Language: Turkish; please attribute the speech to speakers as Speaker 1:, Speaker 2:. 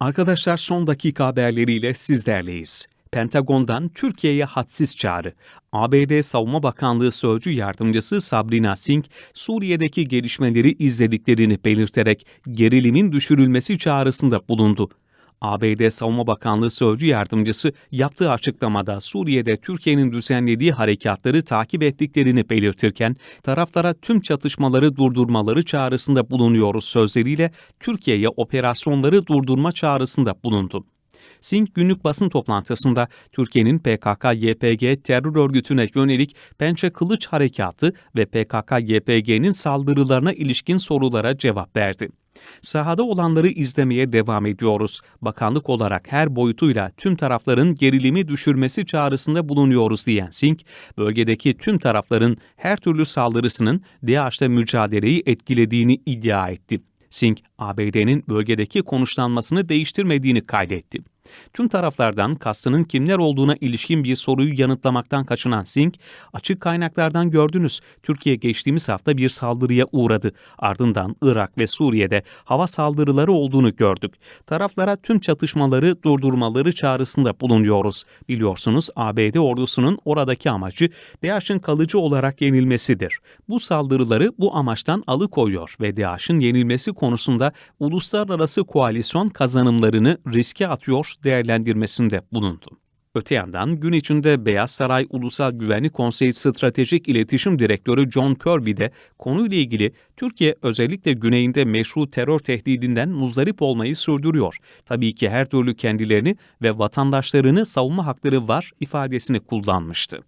Speaker 1: Arkadaşlar son dakika haberleriyle sizlerleyiz. Pentagon'dan Türkiye'ye hadsiz çağrı. ABD Savunma Bakanlığı Sözcü Yardımcısı Sabrina Singh, Suriye'deki gelişmeleri izlediklerini belirterek gerilimin düşürülmesi çağrısında bulundu. ABD Savunma Bakanlığı Sözcü Yardımcısı yaptığı açıklamada Suriye'de Türkiye'nin düzenlediği harekatları takip ettiklerini belirtirken taraflara tüm çatışmaları durdurmaları çağrısında bulunuyoruz sözleriyle Türkiye'ye operasyonları durdurma çağrısında bulundu. Singh günlük basın toplantısında Türkiye'nin PKK-YPG terör örgütüne yönelik Pençe Kılıç Harekatı ve PKK-YPG'nin saldırılarına ilişkin sorulara cevap verdi. Sahada olanları izlemeye devam ediyoruz. Bakanlık olarak her boyutuyla tüm tarafların gerilimi düşürmesi çağrısında bulunuyoruz diyen Singh, bölgedeki tüm tarafların her türlü saldırısının DAEŞ'le mücadeleyi etkilediğini iddia etti. Singh, ABD'nin bölgedeki konuşlanmasını değiştirmediğini kaydetti. Tüm taraflardan kastının kimler olduğuna ilişkin bir soruyu yanıtlamaktan kaçınan Singh, açık kaynaklardan gördünüz, Türkiye geçtiğimiz hafta bir saldırıya uğradı. Ardından Irak ve Suriye'de hava saldırıları olduğunu gördük. Taraflara tüm çatışmaları durdurmaları çağrısında bulunuyoruz. Biliyorsunuz ABD ordusunun oradaki amacı DAEŞ'in kalıcı olarak yenilmesidir. Bu saldırıları bu amaçtan alıkoyuyor ve DAEŞ'in yenilmesi konusunda uluslararası koalisyon kazanımlarını riske atıyor değerlendirmesinde bulundu. Öte yandan gün içinde Beyaz Saray Ulusal Güvenlik Konseyi Stratejik İletişim Direktörü John Kirby de konuyla ilgili Türkiye özellikle güneyinde meşru terör tehdidinden muzdarip olmayı sürdürüyor. Tabii ki her türlü kendilerini ve vatandaşlarını savunma hakları var ifadesini kullanmıştı.